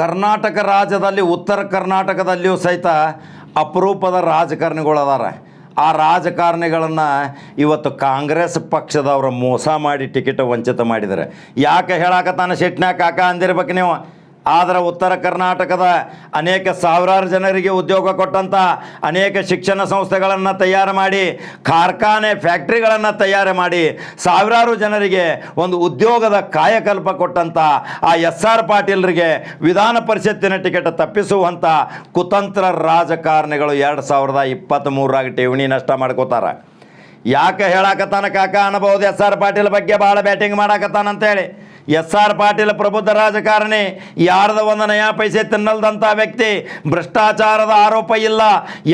ಕರ್ನಾಟಕ ರಾಜ್ಯದಲ್ಲಿ, ಉತ್ತರ ಕರ್ನಾಟಕದಲ್ಲಿಯೂ ಸಹಿತ ಅಪರೂಪದ ರಾಜಕಾರಣಿಗಳು ಅದಾರ ಆ ರಾಜಕಾರಣಿಗಳನ್ನು ಇವತ್ತು ಕಾಂಗ್ರೆಸ್ ಪಕ್ಷದವರು ಮೋಸ ಮಾಡಿ ಟಿಕೆಟ್ ವಂಚಿತ ಮಾಡಿದ್ದಾರೆ. ಯಾಕೆ ಹೇಳಾಕತ್ತಾನ ಶೆಟ್ನ್ಯಾಗ ಕಾಕ ಅಂದಿರ್ಬೇಕು ನೀವು? ಆದರೆ ಉತ್ತರ ಕರ್ನಾಟಕದ ಅನೇಕ ಸಾವಿರಾರು ಜನರಿಗೆ ಉದ್ಯೋಗ ಕೊಟ್ಟಂಥ ಅನೇಕ ಶಿಕ್ಷಣ ಸಂಸ್ಥೆಗಳನ್ನು ತಯಾರು ಮಾಡಿ, ಕಾರ್ಖಾನೆ ಫ್ಯಾಕ್ಟ್ರಿಗಳನ್ನು ತಯಾರು ಮಾಡಿ ಸಾವಿರಾರು ಜನರಿಗೆ ಒಂದು ಉದ್ಯೋಗದ ಕಾಯಕಲ್ಪ ಕೊಟ್ಟಂಥ ಆ ಎಸ್ ಆರ್ ಪಾಟೀಲ್ರಿಗೆ ವಿಧಾನ ಪರಿಷತ್ತಿನ ಟಿಕೆಟ್ ತಪ್ಪಿಸುವಂಥ ಕುತಂತ್ರ ರಾಜಕಾರಣಿಗಳು ಎರಡು ಸಾವಿರದ ಇಪ್ಪತ್ತ್ಮೂರರಾಗ ಠೇವಣಿ ನಷ್ಟ ಮಾಡ್ಕೋತಾರೆ. ಯಾಕೆ ಹೇಳಾಕತ್ತಾನ ಕಾಕ ಅನ್ಬೋದು ಎಸ್ ಆರ್ ಪಾಟೀಲ್ ಬಗ್ಗೆ ಭಾಳ ಬ್ಯಾಟಿಂಗ್ ಮಾಡಾಕತ್ತಾನ ಅಂತೇಳಿ. ಎಸ್ ಆರ್ ಪಾಟೀಲ್ ಪ್ರಬುದ್ಧ ರಾಜಕಾರಣಿ, ಯಾರದ ಒಂದು ನಯಾ ಪೈಸೆ ತಿನ್ನಲ್ದಂಥ ವ್ಯಕ್ತಿ, ಭ್ರಷ್ಟಾಚಾರದ ಆರೋಪ ಇಲ್ಲ.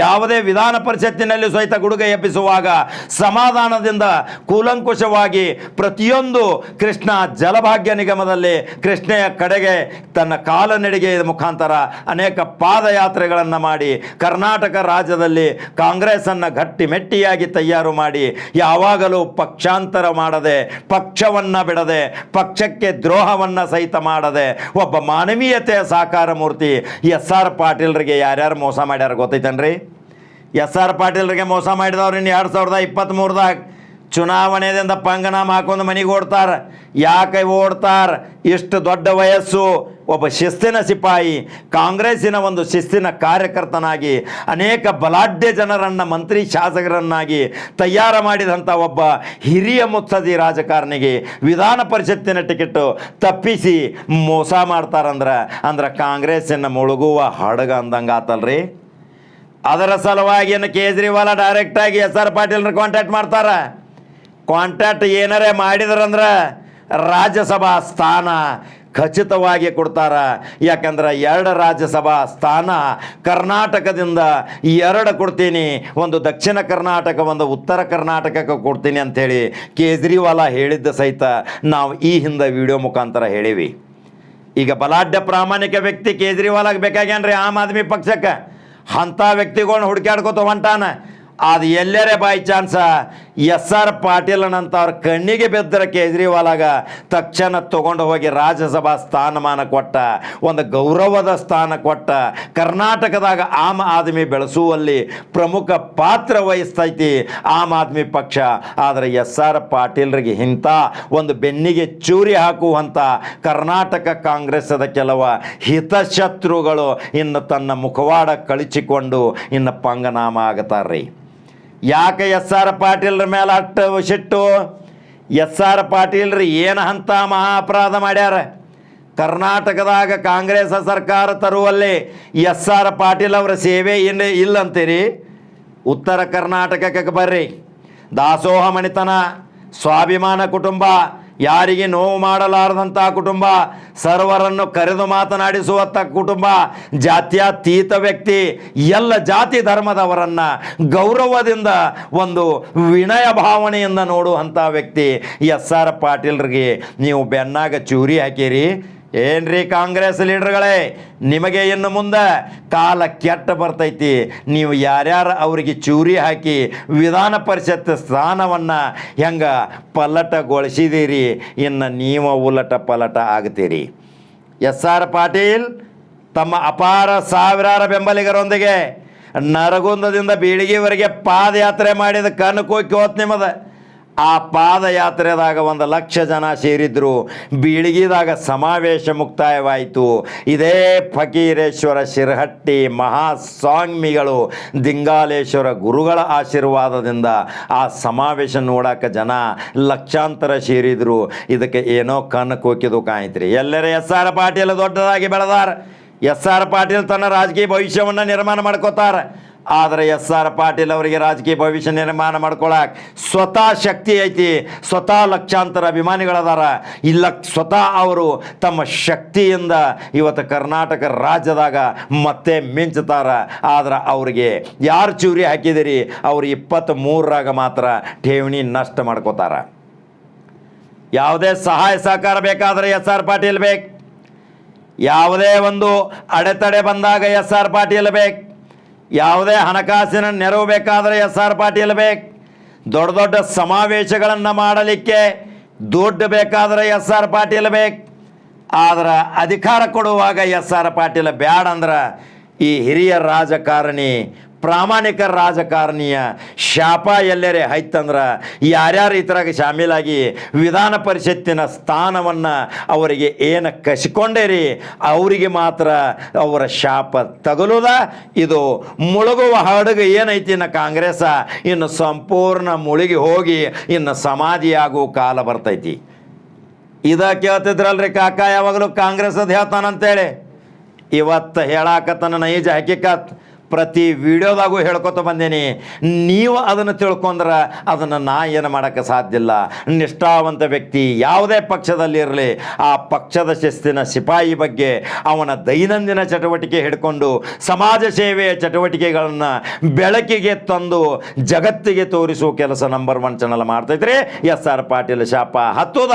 ಯಾವುದೇ ವಿಧಾನ ಪರಿಷತ್ತಿನಲ್ಲಿ ಸಹಿತ ಗುಡುಗ ಎಬ್ಬಿಸುವಾಗ ಸಮಾಧಾನದಿಂದ ಕೂಲಂಕುಷವಾಗಿ ಪ್ರತಿಯೊಂದು ಕೃಷ್ಣ ಜಲಭಾಗ್ಯ ನಿಗಮದಲ್ಲಿ ಕೃಷ್ಣೆಯ ಕಡೆಗೆ ತನ್ನ ಕಾಲನಡಿಗೆ ಮುಖಾಂತರ ಅನೇಕ ಪಾದಯಾತ್ರೆಗಳನ್ನು ಮಾಡಿ ಕರ್ನಾಟಕ ರಾಜ್ಯದಲ್ಲಿ ಕಾಂಗ್ರೆಸ್ಸನ್ನು ಗಟ್ಟಿಮೆಟ್ಟಿಯಾಗಿ ತಯಾರು ಮಾಡಿ ಯಾವಾಗಲೂ ಪಕ್ಷಾಂತರ ಮಾಡದೆ, ಪಕ್ಷವನ್ನು ಬಿಡದೆ, ಪಕ್ಷಕ್ಕೆ ದ್ರೋಹವನ್ನು ಸಹಿತ ಮಾಡದೆ, ಒಬ್ಬ ಮಾನವೀಯತೆಯ ಸಾಕಾರ ಮೂರ್ತಿ ಎಸ್ ಆರ್ ಪಾಟೀಲ್ರಿಗೆ ಯಾರ್ಯಾರು ಮೋಸ ಮಾಡ್ಯಾರ ಗೊತ್ತೈತನ್ರಿ? ಎಸ್ ಆರ್ ಪಾಟೀಲ್ರಿಗೆ ಮೋಸ ಮಾಡಿದವ್ರು ಇನ್ನು ಎರಡು ಸಾವಿರದ ಇಪ್ಪತ್ತ್ಮೂರದಾಗ ಚುನಾವಣೆಯಿಂದ ಪಂಗನಾಮ ಹಾಕೊಂಡು ಮನೆಗೆ ಓಡ್ತಾರೆ. ಯಾಕೆ ಓಡ್ತಾರೆ? ಇಷ್ಟು ದೊಡ್ಡ ವಯಸ್ಸು ಒಬ್ಬ ಶಿಸ್ತಿನ ಸಿಪಾಯಿ, ಕಾಂಗ್ರೆಸ್ಸಿನ ಒಂದು ಶಿಸ್ತಿನ ಕಾರ್ಯಕರ್ತನಾಗಿ, ಅನೇಕ ಬಲಾಢ್ಯ ಜನರನ್ನು, ಮಂತ್ರಿ ಶಾಸಕರನ್ನಾಗಿ ತಯಾರು ಮಾಡಿದಂಥ ಒಬ್ಬ ಹಿರಿಯ ಮುತ್ಸದಿ ರಾಜಕಾರಣಿಗೆ ವಿಧಾನ ಪರಿಷತ್ತಿನ ಟಿಕೆಟ್ ತಪ್ಪಿಸಿ ಮೋಸ ಮಾಡ್ತಾರಂದ್ರೆ, ಅಂದ್ರೆ ಕಾಂಗ್ರೆಸ್ಸಿನ ಮುಳುಗುವ ಹಡಗ ಅಂದಂಗೆ ಆತಲ್ರಿ. ಅದರ ಸಲುವಾಗಿ ಏನು ಕೇಜ್ರಿವಾಲ ಡೈರೆಕ್ಟಾಗಿ ಎಸ್ ಆರ್ ಪಾಟೀಲ್ನ ಕಾಂಟ್ಯಾಕ್ಟ್ ಮಾಡ್ತಾರೆ. ಕಾಂಟ್ಯಾಕ್ಟ್ ಏನಾರೇ ಮಾಡಿದ್ರಂದ್ರೆ ರಾಜ್ಯಸಭಾ ಸ್ಥಾನ ಖಚಿತವಾಗಿ ಕೊಡ್ತಾರ. ಯಾಕಂದ್ರೆ ಎರಡು ರಾಜ್ಯಸಭಾ ಸ್ಥಾನ ಕರ್ನಾಟಕದಿಂದ ಎರಡು ಕೊಡ್ತೀನಿ. ಒಂದು ದಕ್ಷಿಣ ಕರ್ನಾಟಕ, ಒಂದು ಉತ್ತರ ಕರ್ನಾಟಕಕ್ಕೆ ಕೊಡ್ತೀನಿ ಅಂಥೇಳಿ ಕೇಜ್ರಿವಾಲ ಹೇಳಿದ್ದ ಸಹಿತ ನಾವು ಈ ಹಿಂದೆ ವಿಡಿಯೋ ಮುಖಾಂತರ ಹೇಳಿವಿ. ಈಗ ಬಲಾಢ್ಯ ಪ್ರಾಮಾಣಿಕ ವ್ಯಕ್ತಿ ಕೇಜ್ರಿವಾಲಾಗ ಬೇಕಾಗ್ಯಾನ್ರಿ ಆಮ್ ಆದ್ಮಿ ಪಕ್ಷಕ್ಕೆ. ಅಂಥ ವ್ಯಕ್ತಿಗಳನ್ನ ಹುಡುಕಾಡ್ಕೋತ ಹೊಂಟಾನ. ಅದು ಎಲ್ಲರೇ ಬೈ ಚಾನ್ಸ ಎಸ್ ಆರ್ ಕಣ್ಣಿಗೆ ಬಿದ್ದರೆ ಕೇಜ್ರಿವಾಲಾಗ ತಕ್ಷಣ ತಗೊಂಡು ಹೋಗಿ ರಾಜ್ಯಸಭಾ ಸ್ಥಾನಮಾನ ಕೊಟ್ಟ, ಒಂದು ಗೌರವದ ಸ್ಥಾನ ಕೊಟ್ಟ, ಕರ್ನಾಟಕದಾಗ ಆಮ್ ಆದ್ಮಿ ಬೆಳೆಸುವಲ್ಲಿ ಪ್ರಮುಖ ಪಾತ್ರ ವಹಿಸ್ತೈತಿ ಆಮ್ ಆದ್ಮಿ ಪಕ್ಷ. ಆದರೆ ಎಸ್ ಆರ್ ಪಾಟೀಲ್ರಿಗೆ ಇಂಥ ಒಂದು ಬೆನ್ನಿಗೆ ಚೂರಿ ಹಾಕುವಂಥ ಕರ್ನಾಟಕ ಕಾಂಗ್ರೆಸ್ಸದ ಕೆಲವ ಹಿತಶತ್ರುಗಳು ಇನ್ನು ತನ್ನ ಮುಖವಾಡ ಕಳಚಿಕೊಂಡು ಇನ್ನು ಪಂಗನಾಮ ಆಗತಾರ್ರಿ. ಯಾಕೆ ಎಸ್ ಆರ್ ಪಾಟೀಲ್ರ ಮೇಲೆ ಅಟ್ಟು ಸಿಟ್ಟು? ಎಸ್ ಆರ್ ಪಾಟೀಲ್ರು ಏನು ಅಂತ ಮಹಾ ಅಪರಾಧ ಮಾಡ್ಯಾರ? ಕರ್ನಾಟಕದಾಗ ಕಾಂಗ್ರೆಸ್ ಸರ್ಕಾರ ತರುವಲ್ಲಿ ಎಸ್ ಆರ್ ಪಾಟೀಲ್ ಅವರ ಸೇವೆ ಏನು ಇಲ್ಲಂತೀರಿ? ಉತ್ತರ ಕರ್ನಾಟಕಕ್ಕೆ ಬರ್ರಿ. ದಾಸೋಹ ಮಣಿತನ, ಸ್ವಾಭಿಮಾನ ಕುಟುಂಬ ಯಾರಿಗೆ ನೋವು ಮಾಡಲಾರದಂಥ ಕುಟುಂಬ, ಸರ್ವರನ್ನು ಕರೆದು ಮಾತನಾಡಿಸುವಂಥ ಕುಟುಂಬ, ಜಾತ್ಯತೀತ ವ್ಯಕ್ತಿ, ಎಲ್ಲ ಜಾತಿ ಧರ್ಮದವರನ್ನು ಗೌರವದಿಂದ ಒಂದು ವಿನಯ ಭಾವನೆಯಿಂದ ನೋಡುವಂಥ ವ್ಯಕ್ತಿ ಎಸ್ ಆರ್ ಪಾಟೀಲ್ರಿಗೆ ನೀವು ಬೆನ್ನಾಗ ಚೂರಿ ಹಾಕಿರಿ. ಏನ್ರಿ ಕಾಂಗ್ರೆಸ್ ಲೀಡರ್ಗಳೇ? ನಿಮಗೆ ಇನ್ನು ಮುಂದೆ ಕಾಲ ಕೆಟ್ಟ ಬರ್ತೈತಿ. ನೀವು ಯಾರ್ಯಾರು ಅವರಿಗೆ ಚೂರಿ ಹಾಕಿ ವಿಧಾನ ಪರಿಷತ್ ಸ್ಥಾನವನ್ನು ಹೆಂಗೆ ಪಲ್ಲಟಗೊಳಿಸಿದ್ದೀರಿ ಇನ್ನು ನೀವು ಉಲಟ ಪಲಟ ಆಗ್ತೀರಿ. ಎಸ್ ಆರ್ ಪಾಟೀಲ್ ತಮ್ಮ ಅಪಾರ ಸಾವಿರಾರು ಬೆಂಬಲಿಗರೊಂದಿಗೆ ನರಗುಂದದಿಂದ ಬೀಳಿಗೆವರೆಗೆ ಪಾದಯಾತ್ರೆ ಮಾಡಿದ ಕಣ್ಣು ಕೋಕಿ ಹೋತ್ ನಿಮ್ಮದ. ಆ ಪಾದಯಾತ್ರೆದಾಗ ಒಂದು ಲಕ್ಷ ಜನ ಸೇರಿದ್ರು. ಬೀಳಿಗಿದಾಗ ಸಮಾವೇಶ ಮುಕ್ತಾಯವಾಯಿತು. ಇದೇ ಫಕೀರೇಶ್ವರ ಶಿರಹಟ್ಟಿ ಮಹಾಸ್ವಾಮಿಗಳು ದಿಂಗಾಲೇಶ್ವರ ಗುರುಗಳ ಆಶೀರ್ವಾದದಿಂದ ಆ ಸಮಾವೇಶ ನೋಡಕ್ಕೆ ಜನ ಲಕ್ಷಾಂತರ ಸೇರಿದ್ರು. ಇದಕ್ಕೆ ಏನೋ ಕಣ್ಣು ಕೋಕಿದು ಕಾಯ್ತ್ರಿ ಎಲ್ಲರೇ ಎಸ್ ಆರ್ ಪಾಟೀಲ್ ದೊಡ್ಡದಾಗಿ ಬೆಳೆದಾರ. ಎಸ್ ಆರ್ ಪಾಟೀಲ್ ತನ್ನ ರಾಜಕೀಯ ಭವಿಷ್ಯವನ್ನು ನಿರ್ಮಾಣ ಮಾಡ್ಕೋತಾರೆ. ಆದರೆ ಎಸ್ ಆರ್ ಪಾಟೀಲ್ ಅವರಿಗೆ ರಾಜಕೀಯ ಭವಿಷ್ಯ ನಿರ್ಮಾಣ ಮಾಡ್ಕೊಳಕ್ ಸ್ವತಃ ಶಕ್ತಿ ಐತಿ, ಸ್ವತಃ ಲಕ್ಷಾಂತರ ಅಭಿಮಾನಿಗಳದಾರ. ಇಲ್ಲ, ಸ್ವತಃ ಅವರು ತಮ್ಮ ಶಕ್ತಿಯಿಂದ ಇವತ್ತು ಕರ್ನಾಟಕ ರಾಜ್ಯದಾಗ ಮತ್ತೆ ಮಿಂಚುತ್ತಾರ. ಆದ್ರೆ ಅವರಿಗೆ ಯಾರು ಚೂರಿ ಹಾಕಿದಿರಿ, ಅವ್ರು ಇಪ್ಪತ್ತ್ ಮೂರರಾಗ ಮಾತ್ರ ಠೇವಣಿ ನಷ್ಟ ಮಾಡ್ಕೋತಾರ. ಯಾವುದೇ ಸಹಾಯ ಸಹಕಾರ ಬೇಕಾದರೆ ಎಸ್ ಆರ್ ಪಾಟೀಲ್ ಬೇಕು. ಯಾವುದೇ ಒಂದು ಅಡೆತಡೆ ಬಂದಾಗ ಎಸ್ ಆರ್ ಪಾಟೀಲ್ ಬೇಕು. ಯಾವುದೇ ಹಣಕಾಸಿನ ನೆರವು ಬೇಕಾದರೆ ಎಸ್ ಆರ್ ಪಾಟೀಲ್ ಬೇಕು. ದೊಡ್ಡ ದೊಡ್ಡ ಸಮಾವೇಶಗಳನ್ನು ಮಾಡಲಿಕ್ಕೆ ದುಡ್ಡು ಬೇಕಾದರೆ ಎಸ್ ಆರ್ ಪಾಟೀಲ್ ಬೇಕು. ಆದ್ರೆ ಅಧಿಕಾರ ಕೊಡುವಾಗ ಎಸ್ ಆರ್ ಪಾಟೀಲ್ ಬ್ಯಾಡ ಈ ಹಿರಿಯ ರಾಜಕಾರಣಿ ಪ್ರಾಮಾಣಿಕ ರಾಜಕಾರಣಿಯ ಶಾಪ ಎಲ್ಲರೇ ಐತಂದ್ರೆ ಯಾರ್ಯಾರು ಇತರಾಗ ಶಾಮೀಲಾಗಿ ವಿಧಾನ ಪರಿಷತ್ತಿನ ಸ್ಥಾನವನ್ನು ಅವರಿಗೆ ಏನು ಕಸಿಕೊಂಡೇರಿ, ಅವರಿಗೆ ಮಾತ್ರ ಅವರ ಶಾಪ ತಗಲುದ? ಇದು ಮುಳುಗುವ ಹಡಗು ಏನೈತಿ ಇನ್ನು ಕಾಂಗ್ರೆಸ್? ಇನ್ನು ಸಂಪೂರ್ಣ ಮುಳುಗಿ ಹೋಗಿ ಇನ್ನು ಸಮಾಧಿಯಾಗುವ ಕಾಲ ಬರ್ತೈತಿ. ಇದ ಕೇಳ್ತಿದ್ರಲ್ರಿ ಕಾಕ, ಯಾವಾಗಲೂ ಕಾಂಗ್ರೆಸ್ ಅದು ಹೇಳ್ತಾನಂತೇಳಿ. ಇವತ್ತು ಹೇಳಾಕತ್ತನ ನೈಜ ಹಕೀಕತ್. ಪ್ರತಿ ವಿಡಿಯೋದಾಗೂ ಹೇಳ್ಕೊತ ಬಂದೇನೆ. ನೀವು ಅದನ್ನು ತಿಳ್ಕೊಂಡ್ರೆ ಅದನ್ನು ನಾ ಏನು ಮಾಡೋಕ್ಕೆ ಸಾಧ್ಯ ಇಲ್ಲ. ನಿಷ್ಠಾವಂತ ವ್ಯಕ್ತಿ ಯಾವುದೇ ಪಕ್ಷದಲ್ಲಿ ಇರಲಿ, ಆ ಪಕ್ಷದ ಶಿಸ್ತಿನ ಸಿಪಾಯಿ ಬಗ್ಗೆ ಅವನ ದೈನಂದಿನ ಚಟುವಟಿಕೆ ಹಿಡ್ಕೊಂಡು ಸಮಾಜ ಸೇವೆಯ ಚಟುವಟಿಕೆಗಳನ್ನು ಬೆಳಕಿಗೆ ತಂದು ಜಗತ್ತಿಗೆ ತೋರಿಸುವ ಕೆಲಸ ನಂಬರ್ ಒನ್ ಚಾನಲ್ ಮಾಡ್ತೈತ್ರಿ. ಎಸ್ ಆರ್ ಪಾಟೀಲ್ ಶಾಪ ಹತ್ತುದ.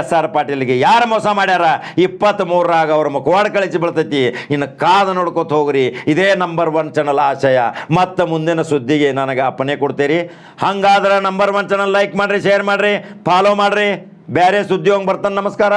ಎಸ್ ಆರ್ ಪಾಟೀಲ್ಗೆ ಯಾರು ಮೋಸ ಮಾಡ್ಯಾರ? ಇಪ್ಪತ್ತ್ ಮೂರರಾಗ ಅವ್ರ ಮುಖವಾಡ ಕಳಿಸಿ ಬೀಳ್ತೈತಿ. ಇನ್ನು ಕಾದು ನೋಡ್ಕೊತ ಹೋಗ್ರಿ. ಇದೇ ನಂಬರ್ ಚಾನಲ್ ಆಶಯ. ಮತ್ತೆ ಮುಂದಿನ ಸುದ್ದಿಗೆ ನನಗೆ ಅಪ್ಪನೆ ಕೊಡ್ತೀರಿ. ಹಂಗಾದ್ರೆ ನಂಬರ್ ಒನ್ ಚಾನಲ್ ಲೈಕ್ ಮಾಡಿರಿ, ಶೇರ್ ಮಾಡಿರಿ ಫಾಲೋ ಮಾಡಿರಿ. ಬೇರೆ ಸುದ್ದಿ ಹೋಗಿ ಬರ್ತಾನೆ, ನಮಸ್ಕಾರ.